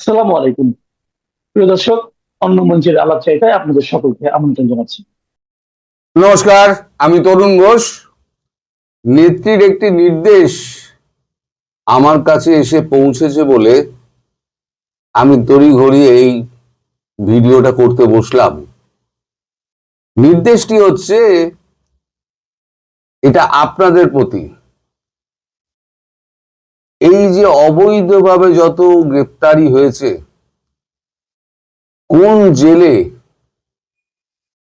আসসালামু আলাইকুম। প্রিয় দর্শক, অন্য মঞ্চের আলাপ আপনাদের সকলকে আমন্ত্রণ জানাচ্ছি। নমস্কার, আমি তরুণ ঘোষ। নেত্রীর একটি নির্দেশ আমার কাছে এসে পৌঁছেছে বলে আমি তড়িঘড়ি এই ভিডিওটা করতে বসলাম। নির্দেশটি হচ্ছে, এটা আপনাদের প্রতি। এই যে অবৈধভাবে যত গ্রেপ্তারি হয়েছে, কোন জেলে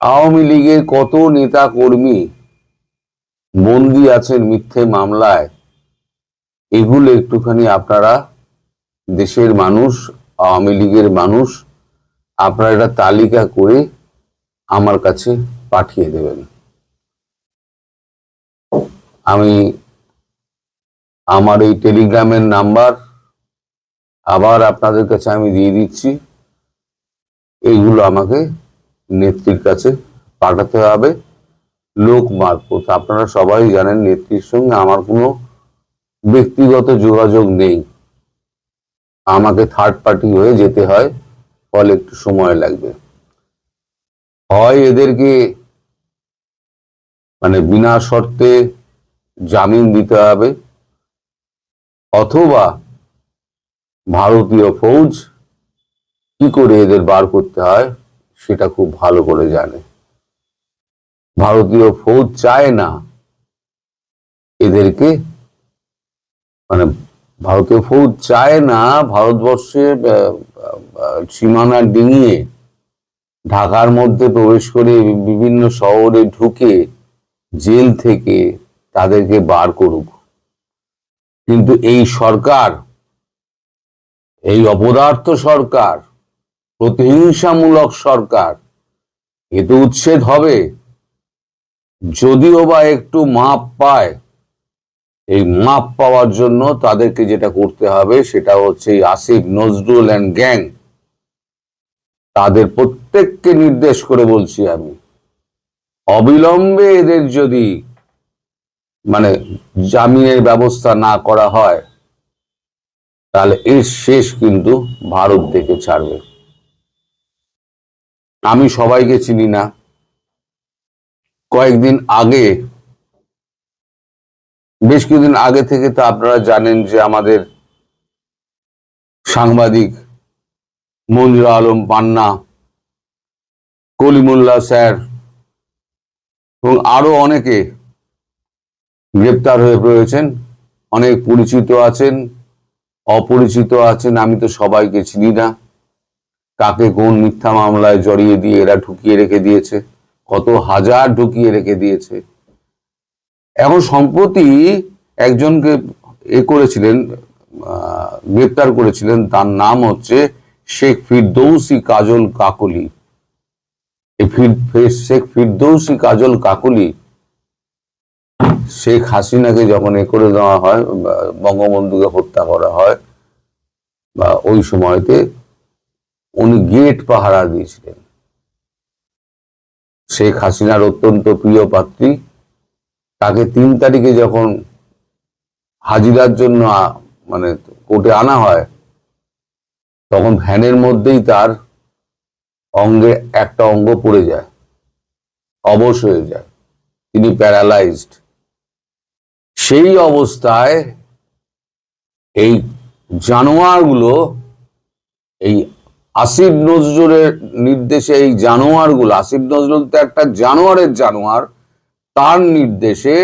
আওয়ামী লীগের কত নেতা কর্মী বন্দি আছেন মিথ্যে মামলায়, এগুলো একটুখানি আপনারা দেশের মানুষ, আওয়ামী লীগের মানুষ, আপনারা একটা তালিকা করে আমার কাছে পাঠিয়ে দেবেন। আমি আমার এই টেলিগ্রামের নাম্বার আবার আপনাদের কাছে আমি দিয়ে দিচ্ছি। এইগুলো আমাকে নেত্রীর কাছে পাঠাতে হবে। লোক মারফত, আপনারা সবাই জানেন নেত্রীর সঙ্গে আমার কোনো ব্যক্তিগত যোগাযোগ নেই। আমাকে থার্ড পার্টি হয়ে যেতে হয়, ফলে একটু সময় লাগবে। হয় এদেরকে মানে বিনা শর্তে জামিন দিতে হবে। অথবা ভারতীয় ফৌজ কি করে এদের বার করতে হয় সেটা খুব ভালো করে জানে। ভারতীয় ফৌজ চায় না এদেরকে মানে ভারতীয় ফৌজ চায় না আহ, সীমানা ডিঙিয়ে ঢাকার মধ্যে প্রবেশ করে বিভিন্ন শহরে ঢুকে জেল থেকে তাদেরকে বার করুক। কিন্তু এই সরকার, এই অপদার্থ সরকার, প্রতিহিংসামূলক সরকার এ তো উচ্ছেদ হবে। যদিও বা একটু মাপ পায়, এই মাপ পাওয়ার জন্য তাদেরকে যেটা করতে হবে সেটা হচ্ছে এই আসিফ, নজরুল অ্যান্ড গ্যাং তাদের প্রত্যেককে নির্দেশ করে বলছি আমি, অবিলম্বে এদের যদি মানে জামিনের ব্যবস্থা না করা হয়, তাহলে এর শেষ কিন্তু ভারত থেকে ছাড়বে। আমি সবাইকে চিনি না। কয়েকদিন আগে, বেশ কিছুদিন আগে থেকে তো আপনারা জানেন যে আমাদের সাংবাদিক মঞ্জুর আলম পান্না কলিমুল্লাহ স্যার এবং আরও অনেকে গ্রেপ্তার হয়ে রয়েছেন। অনেক পরিচিত আছেন, অপরিচিত আছেন, আমি তো সবাইকে চিনি না। কাকে কোন মিথ্যা মামলায় জড়িয়ে দিয়ে এরা ঢুকিয়ে রেখে দিয়েছে, কত হাজার ঢুকিয়ে রেখে দিয়েছে। এখন সম্প্রতি একজনকে এ করেছিলেন গ্রেপ্তার করেছিলেন, তার নাম হচ্ছে শেখ ফিরদৌসি কাজল কাকলি। শেখ ফিরদৌসি কাজল কাকলি শেখ হাসিনাকে যখন এ করে দেওয়া হয় বঙ্গবন্ধুকে হত্যা করা হয়, বা ওই সময়তে উনি গেট পাহারা দিয়েছিলেন। শেখ হাসিনার অত্যন্ত প্রিয় পাত্রী, তাকে তিন তারিখে যখন হাজিরার জন্য মানে কোর্টে আনা হয়, তখন ভ্যানের মধ্যেই তার অঙ্গে, একটা অঙ্গ পড়ে যায়, অবশ হয়ে যায়। তিনি প্যারালাইজড। সেই অবস্থায় এই জানোয়ারগুলো, এই আসিফ নজরুলের নির্দেশে এই জানোয়ারগুলো, আসিফ নজরুল তো একটা জানোয়ারের জানোয়ার, তার নির্দেশে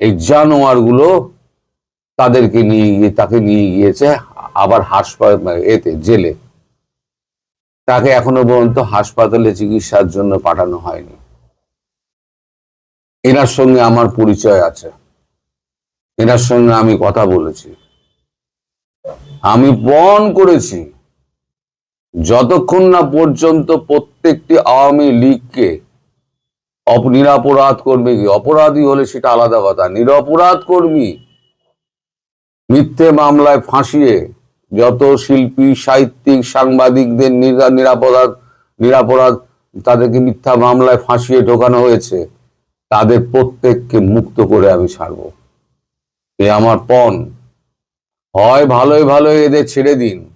এই জানোয়ারগুলো তাদেরকে নিয়ে গিয়ে, তাকে নিয়ে গিয়েছে আবার হাসপাতাল, এতে, জেলে। তাকে এখনও পর্যন্ত হাসপাতালে চিকিৎসার জন্য পাঠানো হয়নি। এনার সঙ্গে আমার পরিচয় আছে। এনার সঙ্গে আমি কথা বলেছি। আমি পণ করেছি। যতক্ষণ না পর্যন্ত প্রত্যেকটি আওয়ামী লীগকে নিরাপরাধ কর্মী কি অপরাধী হলে সেটা আলাদা কথা। নিরপরাধ কর্মী মিথ্যে মামলায় ফাঁসিয়ে যত শিল্পী, সাহিত্যিক, সাংবাদিকদের নিরা- নিরাপরাধ নিরাপরাধ তাদেরকে মিথ্যা মামলায় ফাঁসিয়ে ঢোকানো হয়েছে, তাদের প্রত্যেককে মুক্ত করে আমি ছাড়বো। এ আমার পণ। হয় ভালোই ভালোই এদের ছেড়ে দিন।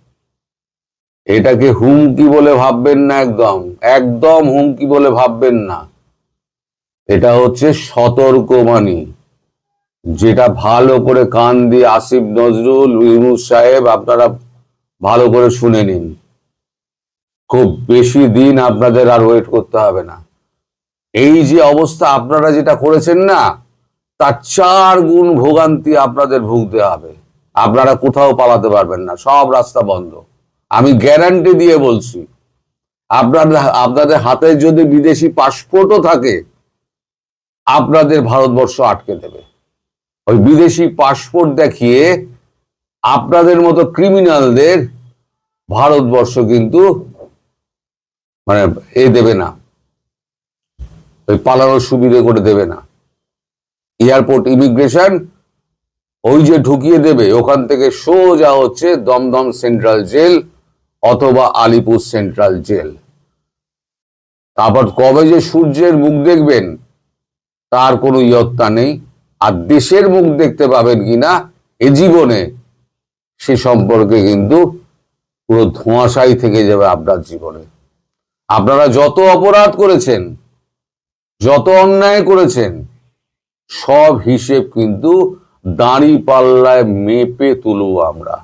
এটাকে হুমকি বলে ভাববেন না একদম। একদম হুমকি বলে ভাববেন না। এটা হচ্ছে সতর্কবাণী। যেটা ভালো করে কান দিয়ে আসিফ নজরুল, ইউনুস সাহেব, আপনারা ভালো করে শুনে নিন। খুব বেশি দিন আপনাদের আর ওয়েট করতে হবে না। এই যে অবস্থা, আপনারা যেটা করেছেন না তার চার গুণ ভোগান্তি আপনাদের ভুগতে হবে। আপনারা কোথাও পালাতে পারবেন না, সব রাস্তা বন্ধ। আমি গ্যারান্টি দিয়ে বলছি আপনাদের আপনাদের হাতে যদি বিদেশি পাসপোর্টও থাকে, আপনাদের ভারতবর্ষ আটকে দেবে। ওই বিদেশি পাসপোর্ট দেখিয়ে আপনাদের মতো ক্রিমিনালদের ভারতবর্ষ কিন্তু মানে এ দেবে না। ওই পালানোর সুবিধে করে দেবে না। এয়ারপোর্ট ইমিগ্রেশন, ওই যে ঢুকিয়ে দেবে, ওখান থেকে সোজা হচ্ছে দমদম সেন্ট্রাল জেল অথবা আলিপুর সেন্ট্রাল জেল। তারপর কবে যে সূর্যের মুখ দেখবেন, তার কোনো ইয়ত্তা নেই। আর দেশের মুখ দেখতে পাবেন কিনা, এ জীবনে সে সম্পর্কে কিন্তু পুরো ধোঁয়াশাই থেকে যাবে আপনার জীবনে। আপনারা যত অপরাধ করেছেন, যত অন্যায় করেছেন সব হিসেব কিন্তু দাঁড়ি পাল্লায় মেপে তুলব আমরা।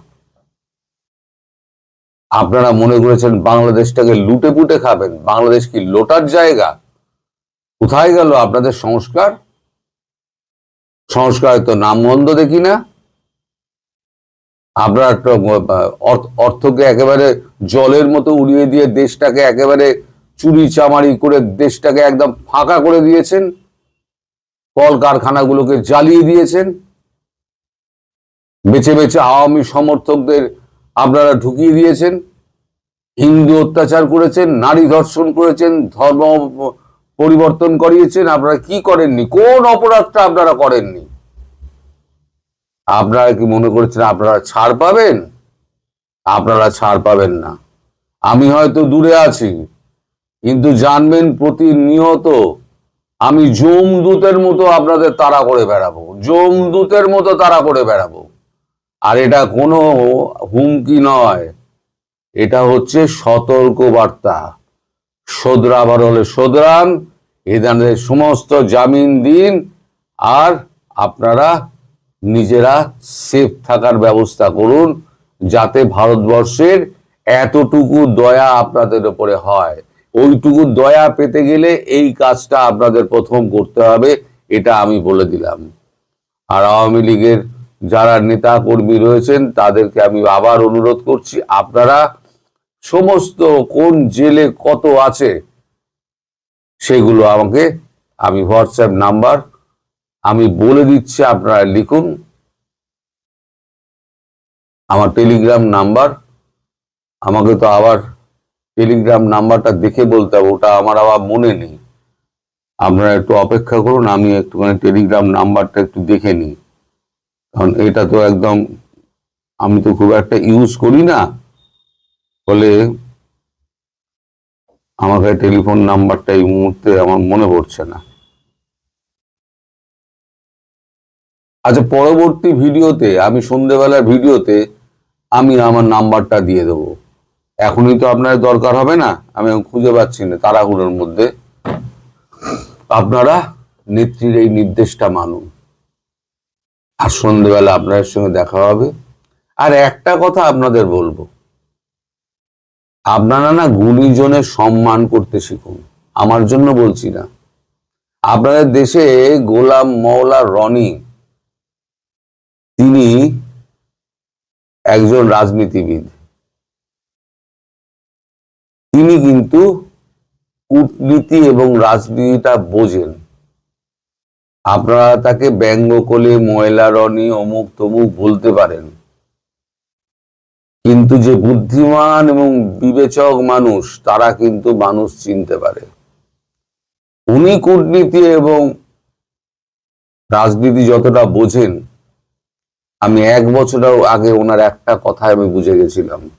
আপনারা মনে করেছেন বাংলাদেশটাকে লুটে পুটে খাবেন? বাংলাদেশ কি লোটার জায়গা? কোথায় গেল আপনাদের সংস্কার? সংস্কারের তো নামগন্ধ দেখি না। আপনারা অর্থকে একেবারে জলের মতো উড়িয়ে দিয়ে দেশটাকে একেবারে চুরি চামারি করে দেশটাকে একদম ফাঁকা করে দিয়েছেন। কল কারখানাগুলোকে জ্বালিয়ে দিয়েছেন। বেছে বেছে আওয়ামী সমর্থকদের আপনারা ঢুকিয়ে দিয়েছেন। হিন্দু অত্যাচার করেছেন, নারী ধর্ষণ করেছেন, ধর্ম পরিবর্তন করিয়েছেন। আপনারা কি করেননি? কোন অপরাধটা আপনারা করেননি? আপনারা কি মনে করছেন আপনারা ছাড় পাবেন? আপনারা ছাড় পাবেন না। আমি হয়তো দূরে আছি, কিন্তু জানবেন প্রতিনিয়ত আমি জমদূতের মতো আপনাদের তাড়া করে বেড়াবো জমদূতের মতো তাড়া করে বেড়াবো। আর এটা কোনো হুমকি নয়, এটা হচ্ছে সতর্ক বার্তা শোধরাবার হলে শোধরান এদের সমস্ত জামিন দিন, আর আপনারা নিজেরা সেফ থাকার ব্যবস্থা করুন, যাতে ভারতবর্ষের এতটুকু দয়া আপনাদের উপরে হয়। ওইটুকু দয়া পেতে গেলে এই কাজটা আপনাদের প্রথম করতে হবে, এটা আমি বলে দিলাম। আর আওয়ামী লীগের যারা নেতা কর্মী রয়েছেন, তাদেরকে আমি আবার অনুরোধ করছি, আপনারা সমস্ত কোন জেলে কত আছে, সেগুলো আমাকে, আমি হোয়াটসঅ্যাপ নাম্বার, আমি বলে দিচ্ছি, আপনারা লিখুন। আমার টেলিগ্রাম নাম্বার, আমাকে তো আবার টেলিগ্রাম নাম্বারটা দেখে বলতে হবে, ওটা আমার আবার মনে নেই। আপনারা একটু অপেক্ষা করুন, আমি একটুখানি টেলিগ্রাম নাম্বারটা একটু দেখে নিই। কারণ এটা তো একদম, আমি তো খুব একটা ইউজ করি না। ফলে আমাকে টেলিফোন নাম্বারটা এই মুহূর্তে আমার মনে পড়ছে না। আচ্ছা পরবর্তী ভিডিওতে, আমি সন্ধেবেলার ভিডিওতে আমি আমার নাম্বারটা দিয়ে দেবো। এখনই তো আপনার দরকার হবে না, আমি খুঁজে পাচ্ছি না তাড়াহুড়োর মধ্যে। আপনারা নেত্রীর এই নির্দেশটা মানুন। আর সন্ধেবেলা আপনাদের সঙ্গে দেখা হবে। আর একটা কথা আপনাদের বলব। আপনারা না গুণীজনের সম্মান করতে শিখুন। আমার জন্য বলছি না। আপনাদের দেশে গোলাম মৌলা রনি, তিনি একজন রাজনীতিবিদ। তিনি কিন্তু কূটনীতি এবং রাজনীতিটা বোঝেন। আপনারা তাকে ব্যঙ্গ করে ময়লা, রনি, অমুক তমুক বলতে পারেন। কিন্তু যে বুদ্ধিমান এবং বিবেচক মানুষ, তারা কিন্তু মানুষ চিনতে পারে। উনি কূটনীতি এবং রাজনীতি যতটা বোঝেন, আমি এক বছর আগে ওনার একটা কথা আমি বুঝে গেছিলাম।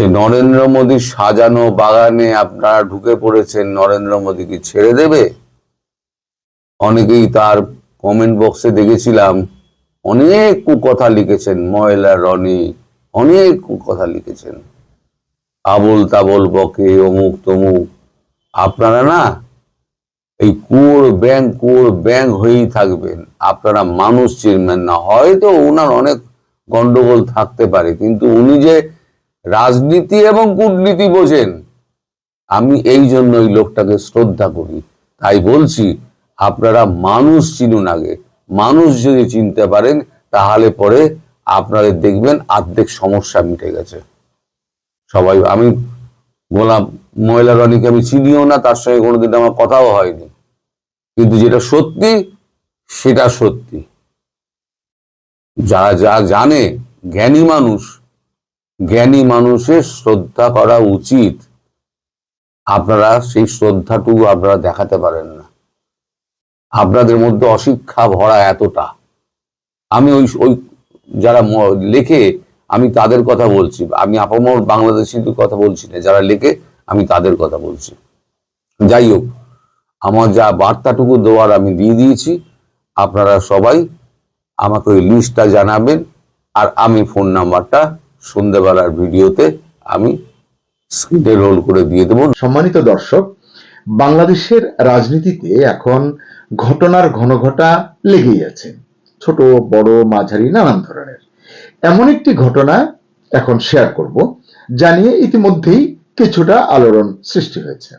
যে নরেন্দ্র মোদীর সাজানো বাগানে আপনারা ঢুকে পড়েছেন, নরেন্দ্র মোদী কি ছেড়ে দেবে? অনেকেই তার কমেন্ট বক্সে দেখেছিলাম, অনেক কথা লিখেছেন, ময়লা, রনি, অনেক কথা লিখেছেন। আবল তাবল বকে, অমুক তমুক। আপনারা না, এই কুয়োর ব্যাংক কুয়োর ব্যাংক হয়েই থাকবেন। আপনারা মানুষ চিনবেন না, হয়তো ওনার অনেক গন্ডগোল থাকতে পারে, কিন্তু উনি যে রাজনীতি এবং কূটনীতি বোঝেন। আমি এই জন্য ওই লোকটাকে শ্রদ্ধা করি। তাই বলছি, আপনারা মানুষ চিনুন আগে। মানুষ যদি চিনতে পারেন, তাহলে পরে আপনাদের দেখবেন আর্ধেক সমস্যা মিটে গেছে। সবাই, আমি গোলাম মহিলা রনিকে আমি চিনিও না, তার সঙ্গে কোনোদিন আমার কথাও হয়নি। কিন্তু যেটা সত্যি, সেটা সত্যি। যারা যা জানে, জ্ঞানী মানুষ জ্ঞানী মানুষের শ্রদ্ধা করা উচিত। আপনারা সেই শ্রদ্ধাটুকু আপনারা দেখাতে পারেন না। আপনাদের মধ্যে অশিক্ষা ভরা এতটা। আমি ওই ওই যারা লেখে, আমি তাদের কথা বলছি। আমি আপামর বাংলাদেশিদের কথা বলছি না। যারা লেখে, আমি তাদের কথা বলছি। যাই হোক, আমার যা বার্তাটুকু দেওয়ার আমি দিয়ে দিয়েছি। আপনারা সবাই আমাকে ওই লিস্টটা জানাবেন। আর আমি ফোন নাম্বারটা সন্ধ্যেবেলার ভিডিওতে আমি স্ক্রিনে রোল করে দিয়ে দেবো। সম্মানিত দর্শক, বাংলাদেশের রাজনীতিতে এখন ঘটনার ঘনঘটা লেগেই আছে। ছোট, বড়, মাঝারি, নানান ধরনের। এমন একটি ঘটনা এখন শেয়ার করব জানিয়ে ইতিমধ্যেই কিছুটা আলোড়ন সৃষ্টি হয়েছে।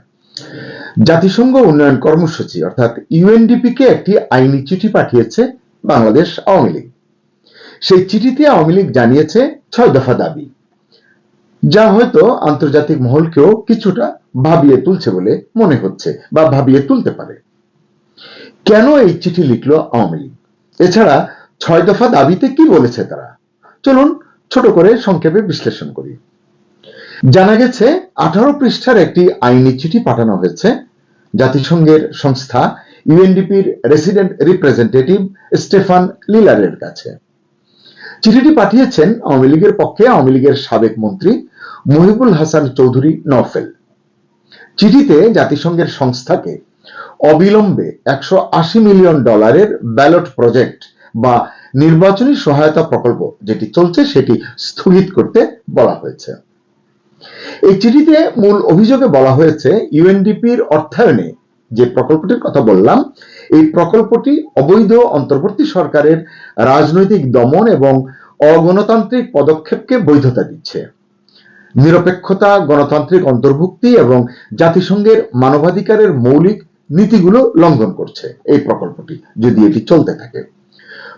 জাতিসংঘ উন্নয়ন কর্মসূচি, অর্থাৎ ইউএনডিপি কে একটি আইনি চিঠি পাঠিয়েছে বাংলাদেশ আওয়ামী লীগ। সেই চিঠিতে আওয়ামী লীগ জানিয়েছে ছয় দফা দাবি। যা হয়তো আন্তর্জাতিক মহলকেও কিছুটা ভাবিয়ে তুলছে বলে মনে হচ্ছে বা ভাবিয়ে তুলতে পারে। কেন এই চিঠি লিখলো আওয়ামী লীগ? এছাড়া ছয় দফা দাবিতে কি বলেছে তারা? চলুন ছোট করে সংক্ষেপে বিশ্লেষণ করি। জানা গেছে, আঠারো পৃষ্ঠার একটি আইনি চিঠি পাঠানো হয়েছে। জাতিসংঘের সংস্থা ইউএনডিপির রেসিডেন্ট রিপ্রেজেন্টেটিভ স্টেফান লিলারের কাছে। চিঠিটি পাঠিয়েছেন আওয়ামী লীগের পক্ষে আওয়ামী লীগের সাবেক মন্ত্রী মহিবুল হাসান চৌধুরী নফেল চিঠিতে জাতিসংঘের সংস্থাকে অবিলম্বে একশো আশি মিলিয়ন ডলারের ব্যালট প্রজেক্ট বা নির্বাচনী সহায়তা প্রকল্প যেটি চলছে সেটি স্থগিত করতে বলা হয়েছে। এই চিঠিতে মূল অভিযোগে বলা হয়েছে, ইউএনডিপির অর্থায়নে যে প্রকল্পটির কথা বললাম এই প্রকল্পটি অবৈধ অন্তর্বর্তী সরকারের রাজনৈতিক দমন এবং অগণতান্ত্রিক পদক্ষেপকে বৈধতা দিচ্ছে। নিরপেক্ষতা, গণতান্ত্রিক অন্তর্ভুক্তি এবং জাতিসংঘের মানবাধিকারের মৌলিক নীতিগুলো লঙ্ঘন করছে এই প্রকল্পটি, যদি এটি চলতে থাকে।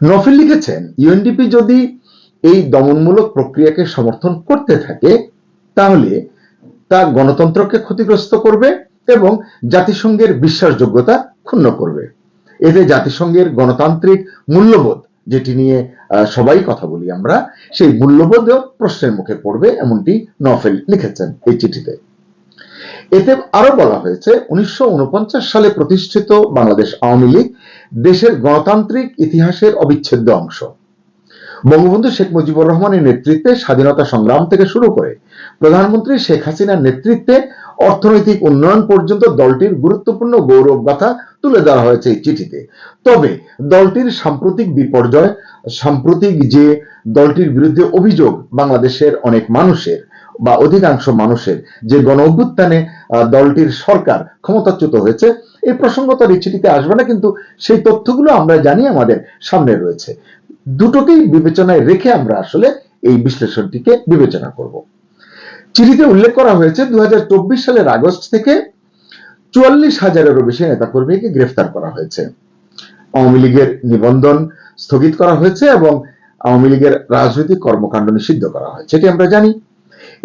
নফিল লিখেছেন, ইউএনডিপি যদি এই দমনমূলক প্রক্রিয়াকে সমর্থন করতে থাকে, তাহলে তা গণতন্ত্রকে ক্ষতিগ্রস্ত করবে এবং জাতিসংঘের বিশ্বাসযোগ্যতা ক্ষুণ্ণ করবে। এতে জাতিসংঘের গণতান্ত্রিক মূল্যবোধ, যেটি নিয়ে সবাই কথা বলি আমরা, সেই মূল্যবোধও প্রশ্নের মুখে পড়বে, এমনটি নফেল লিখেছেন এই চিঠিতে। এতে আরও বলা হয়েছে, উনিশশো উনপঞ্চাশ সালে প্রতিষ্ঠিত বাংলাদেশ আওয়ামী লীগ দেশের গণতান্ত্রিক ইতিহাসের অবিচ্ছেদ্য অংশ। বঙ্গবন্ধু শেখ মুজিবুর রহমানের নেতৃত্বে স্বাধীনতা সংগ্রাম থেকে শুরু করে প্রধানমন্ত্রী শেখ হাসিনার নেতৃত্বে অর্থনৈতিক উন্নয়ন পর্যন্ত দলটির গুরুত্বপূর্ণ গৌরব গাথা তুলে ধরা হয়েছে এই চিঠিতে। তবে দলটির সাম্প্রতিক বিপর্যয়, সাম্প্রতিক যে দলটির বিরুদ্ধে অভিযোগ বাংলাদেশের অনেক মানুষের বা অধিকাংশ মানুষের যে গণ অভ্যুত্থানে দলটির সরকার ক্ষমতাচ্যুত হয়েছে, এই প্রসঙ্গ তো চিঠিতে আসবে না, কিন্তু সেই তথ্যগুলো আমরা জানি আমাদের সামনে রয়েছে। দুটোকেই বিবেচনায় রেখে আমরা আসলে এই বিশ্লেষণটিকে বিবেচনা করব। চিঠিতে উল্লেখ করা হয়েছে দু হাজার চব্বিশ সালের আগস্ট থেকে চুয়াল্লিশ হাজারেরও বেশি নেতাকর্মীকে গ্রেফতার করা হয়েছে। আওয়ামী লীগের নিবন্ধন স্থগিত করা হয়েছে এবং আওয়ামী লীগের রাজনৈতিক কর্মকাণ্ড নিষিদ্ধ করা হয়েছে এটি আমরা জানি।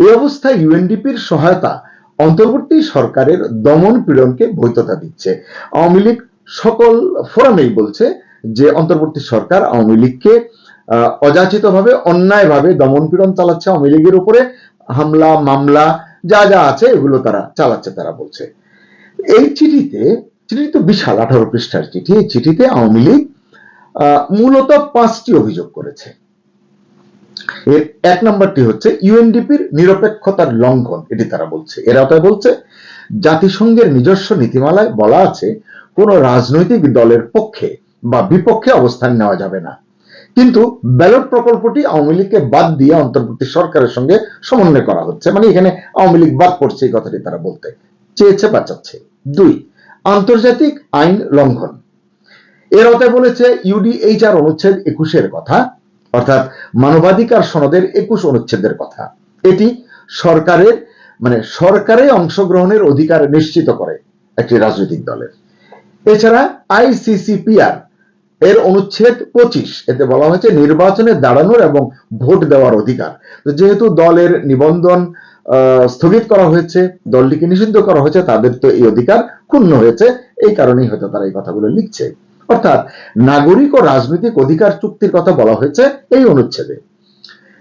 এই অবস্থায় ইউএনডিপির সহায়তা অন্তর্বর্তী সরকারের দমন পীড়নকে বৈধতা দিচ্ছে। আওয়ামী লীগ সকল ফোরামেই বলছে যে অন্তর্বর্তী সরকার আওয়ামী লীগকে অযাচিতভাবে, অন্যায়ভাবে দমন পীড়ন চালাচ্ছে আওয়ামী লীগের উপরে। হামলা, মামলা, যা যা আছে এগুলো তারা চালাচ্ছে, তারা বলছে। এই চিঠিতে চিঠি তো বিশাল, আঠারো পৃষ্ঠার চিঠি। এই চিঠিতে আওয়ামী লীগ মূলত পাঁচটি অভিযোগ করেছে। এর এক নম্বরটি হচ্ছে, ইউএনডিপির নিরপেক্ষতার লঙ্ঘন, এটি তারা বলছে। এরা তাই বলছে, জাতিসংঘের নিজস্ব নীতিমালায় বলা আছে, কোন রাজনৈতিক দলের পক্ষে বা বিপক্ষে অবস্থান নেওয়া যাবে না। কিন্তু ব্যালট প্রকল্পটি আওয়ামী লীগকে বাদ দিয়ে অন্তর্বর্তী সরকারের সঙ্গে সমন্বয় করা হচ্ছে। মানে এখানে আওয়ামী লীগ বাদ পড়ছে এই কথাটি তারা বলতে। চেয়েছে বা চাচ্ছে। দুই, আন্তর্জাতিক আইন লঙ্ঘন। এর অতএব বলেছে ইউডিএইচআর অনুচ্ছেদ একুশের কথা, অর্থাৎ মানবাধিকার সনদের একুশ অনুচ্ছেদের কথা। এটি সরকারের মানে সরকারে অংশগ্রহণের অধিকার নিশ্চিত করে একটি রাজনৈতিক দলের। এছাড়া আইসিসিপিআর এর অনুচ্ছেদ পঁচিশ, এতে বলা হয়েছে নির্বাচনে দাঁড়ানোর এবং ভোট দেওয়ার অধিকার। যেহেতু দলের নিবন্ধন স্থগিত করা হয়েছে, দলটিকে নিষিদ্ধ করা হয়েছে, তাদের তো এই অধিকার ক্ষুণ্ণ হয়েছে, এই কারণেই হয়তো তারা এই কথাগুলো লিখছে। অর্থাৎ, নাগরিক ও রাজনৈতিক অধিকার চুক্তির কথা বলা হয়েছে এই অনুচ্ছেদে।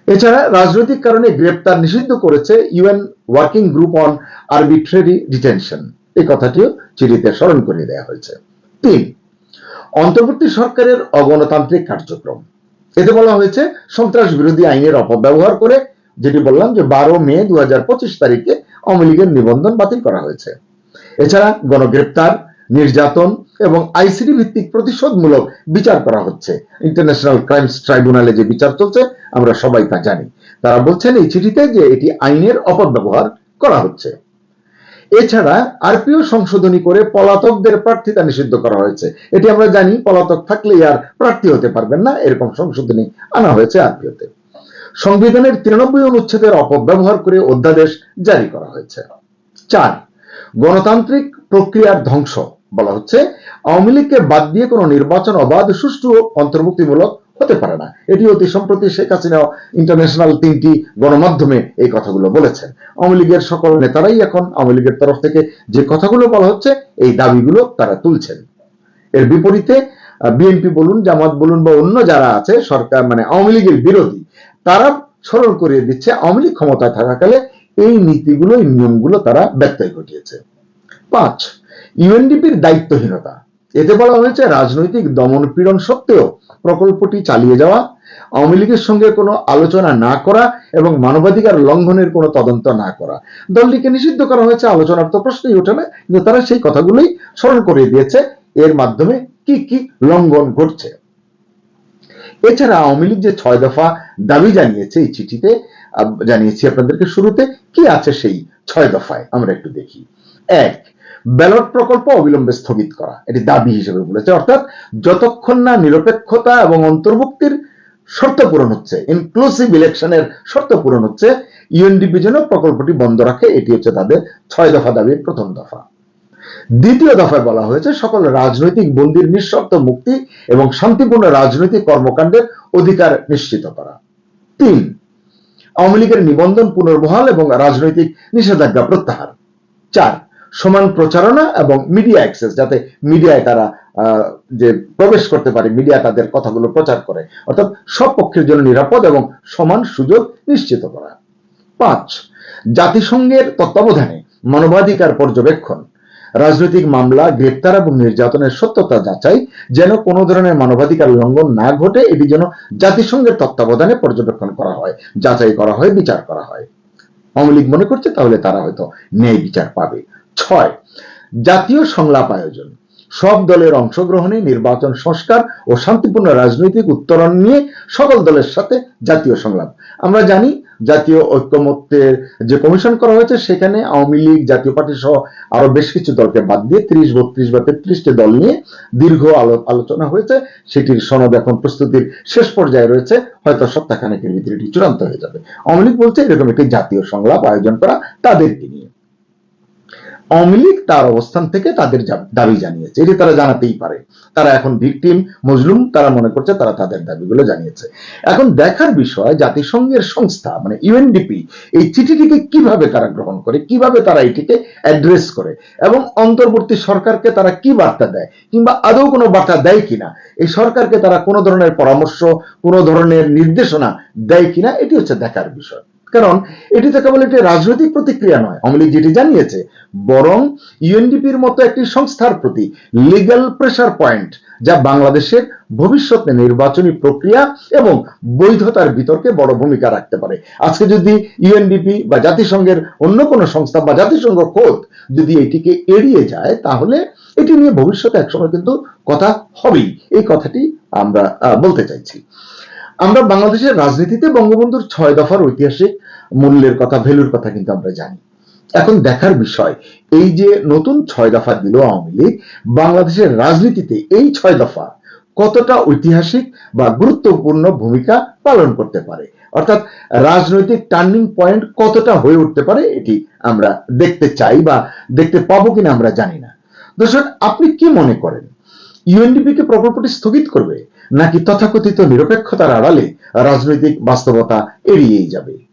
এছাড়া, রাজনৈতিক কারণে গ্রেপ্তার নিষিদ্ধ করেছে UN working group on arbitrary detention. এই কথাটিও চিঠিতে স্মরণ করিয়ে দেওয়া হয়েছে। তিন, অন্তর্বর্তী সরকারের অগণতান্ত্রিক কার্যক্রম। এতে বলা হয়েছে সন্ত্রাস বিরোধী আইনের অপব্যবহার করে যেটি বললাম যে বারো মে দু হাজার পঁচিশ তারিখে আওয়ামী লীগের নিবন্ধন বাতিল করা হয়েছে। এছাড়া গণগ্রেপ্তার, নির্যাতন এবং আইসিডি ভিত্তিক প্রতিশোধমূলক বিচার করা হচ্ছে। ইন্টারন্যাশনাল ক্রাইমস ট্রাইব্যুনালে যে বিচার চলছে, আমরা সবাই তা জানি। তারা বলছেন এই চিঠিতে যে এটি আইনের অপব্যবহার করা হচ্ছে। এছাড়া আরপিও সংশোধনী করে পলাতকদের প্রার্থিতা নিষিদ্ধ করা হয়েছে। এটি আমরা জানি, পলাতক থাকলে আর প্রার্থী হতে পারবেন না, এরকম সংশোধনী আনা হয়েছে আরপিওতে। সংবিধানের তিরানব্বই অনুচ্ছেদের অপব্যবহার করে অধ্যাদেশ জারি করা হয়েছে। চার, গণতান্ত্রিক প্রক্রিয়ার ধ্বংস বলা হচ্ছে। আওয়ামী লীগকে বাদ দিয়ে কোনো নির্বাচন অবাধ, সুষ্ঠু অন্তর্ভুক্তিমূলক হতে পারে না। এটি অতি সম্প্রতি শেখ হাসিনা ইন্টারন্যাশনাল তিনটি গণমাধ্যমে এই কথাগুলো বলেছেন। আওয়ামী লীগের সকল নেতারাই এখন আওয়ামী লীগের তরফ থেকে যে কথাগুলো বলা হচ্ছে, এই দাবিগুলো তারা তুলছেন। এর বিপরীতে বিএনপি বলুন, জামাত বলুন বা অন্য যারা আছে, সরকার মানে আওয়ামী লীগের বিরোধী তারা স্মরণ করিয়ে দিচ্ছে, আওয়ামী ক্ষমতায় থাকাকালে এই নীতিগুলো, এই নিয়মগুলো তারা ব্যত্যয় ঘটিয়েছে। পাঁচ, ইউএনডিপির দায়িত্বহীনতা। এতে বলা হয়েছে, রাজনৈতিক দমন পীড়ন সত্ত্বেও প্রকল্পটি চালিয়ে যাওয়া, আওয়ামী লীগের সঙ্গে কোনো আলোচনা না করা এবং মানবাধিকার লঙ্ঘনের কোনো তদন্ত না করা। দলটিকে নিষিদ্ধ করা হয়েছে, আলোচনার তো প্রশ্নই ওঠে না, কিন্তু তারা সেই কথাগুলোই স্মরণ করিয়ে দিয়েছে। এর মাধ্যমে কি কি লঙ্ঘন ঘটছে? এছাড়া আওয়ামী লীগ যে ছয় দফা দাবি জানিয়েছে এই চিঠিতে জানিয়েছি আপনাদেরকে শুরুতে, কি আছে সেই ছয় দফায়? আমরা একটু দেখি। এক, ব্যালট প্রকল্প অবিলম্বে স্থগিত করা। এটি দাবি হিসেবে বলেছে। অর্থাৎ যতক্ষণ না নিরপেক্ষতা এবং অন্তর্ভুক্তির শর্ত পূরণ হচ্ছে ইনক্লুসিভ ইলেকশনের শর্ত পূরণ হচ্ছে ইউএনডিপি যেন প্রকল্পটি বন্ধ রাখে, এটি হচ্ছে তাদের ছয় দফা দাবির প্রথম দফা। দ্বিতীয় দফায় বলা হয়েছে, সকল রাজনৈতিক বন্দির নিঃশর্ত মুক্তি এবং শান্তিপূর্ণ রাজনৈতিক কর্মকাণ্ডের অধিকার নিশ্চিত করা। তিন, আওয়ামী লীগের নিবন্ধন পুনর্বহাল এবং রাজনৈতিক নিষেধাজ্ঞা প্রত্যাহার। চার, সমান প্রচারণা এবং মিডিয়া অ্যাক্সেস যাতে মিডিয়ায় তারা যে প্রবেশ করতে পারে মিডিয়া তাদের কথাগুলো প্রচার করে। অর্থাৎ সব পক্ষের জন্য নিরাপদ এবং সমান সুযোগ নিশ্চিত করা। পাঁচ, জাতিসংঘের তত্ত্বাবধানে মানবাধিকার পর্যবেক্ষণ। রাজনৈতিক মামলা, গ্রেপ্তার এবং নির্যাতনের সত্যতা যাচাই যেন কোনো ধরনের মানবাধিকার লঙ্ঘন না ঘটে, এটি যেন জাতিসংঘের তত্ত্বাবধানে পর্যবেক্ষণ করা হয়, যাচাই করা হয়, বিচার করা হয়। আওয়ামী লীগ মনে করছে তাহলে তারা হয়তো ন্যায় বিচার পাবে। ছয়, জাতীয় সংলাপ আয়োজন। সব দলের অংশগ্রহণে নির্বাচন সংস্কার ও শান্তিপূর্ণ রাজনৈতিক উত্তরণ নিয়ে সকল দলের সাথে জাতীয় সংলাপ। আমরা জানি জাতীয় ঐক্যমত্যের যে কমিশন করা হয়েছে, সেখানে আওয়ামী লীগ, জাতীয় পার্টি সহ আরও বেশ কিছু দলকে বাদ দিয়ে ত্রিশ, বত্রিশ বা তেত্রিশটি দল নিয়ে দীর্ঘ আলো- আলোচনা হয়েছে। সেটির সনদ এখন প্রস্তুতির শেষ পর্যায়ে রয়েছে। হয়তো সপ্তাহখানেকের ভিতরে চূড়ান্ত হয়ে যাবে। আওয়ামী লীগ বলছে, এরকম একটি জাতীয় সংলাপ আয়োজন করা তাদেরকে নিয়ে। আওয়ামী লীগ তার অবস্থান থেকে তাদের দাবি জানিয়েছে। এটি তারা জানাতেই পারে। তারা এখন ভিকটিম মজলুম তারা মনে করছে তারা তাদের দাবিগুলো জানিয়েছে। এখন দেখার বিষয়, জাতিসংঘের সংস্থা মানে ইউএনডিপি, এই চিঠিটিকে কীভাবে তারা গ্রহণ করে, কীভাবে তারা এটিকে অ্যাড্রেস করে, এবং অন্তর্বর্তী সরকারকে তারা কি বার্তা দেয়, কিংবা আদৌ কোনো বার্তা দেয় কিনা, এই সরকারকে তারা কোনো ধরনের পরামর্শ, কোনো ধরনের নির্দেশনা দেয় কিনা, এটি হচ্ছে দেখার বিষয়। কারণ এটি তো কেবল একটি রাজনৈতিক প্রতিক্রিয়া নয়। আওয়ামী লীগ যেটি জানিয়েছে, বরং ইউএনডিপির মতো একটি সংস্থার প্রতি লিগ্যাল প্রেসার পয়েন্ট যা বাংলাদেশের ভবিষ্যৎ নির্বাচনী প্রক্রিয়া এবং বৈধতার বিতর্কে বড় ভূমিকা রাখতে পারে। আজকে যদি ইউএনডিপি বা জাতিসংঘের অন্য কোনো সংস্থা বা জাতিসংঘ খোদ যদি এটিকে এড়িয়ে যায়, তাহলে এটি নিয়ে ভবিষ্যতে একসময় কিন্তু কথা হবেই। এই কথাটি আমরা বলতে চাইছি। আমরা বাংলাদেশের রাজনীতিতে বঙ্গবন্ধুর ছয় দফার ঐতিহাসিক মূল্যের কথা, ভ্যালুর কথা কিন্তু আমরা জানি। এখন দেখার বিষয়, এই যে নতুন ছয় দফা দিল আওয়ামী লীগ, বাংলাদেশের রাজনীতিতে এই ছয় দফা কতটা ঐতিহাসিক বা গুরুত্বপূর্ণ ভূমিকা পালন করতে পারে? অর্থাৎ রাজনৈতিক টার্নিং পয়েন্ট কতটা হয়ে উঠতে পারে এটি আমরা দেখতে চাই বা দেখতে পাবো কিনা আমরা জানি না। দর্শক, আপনি কি মনে করেন? ইউএনডিপি কে প্রকল্পটি স্থগিত করবে? নাকি তথাকথিত নিরপেক্ষতার আড়ালে রাজনৈতিক বাস্তবতা এড়িয়েই যাবে?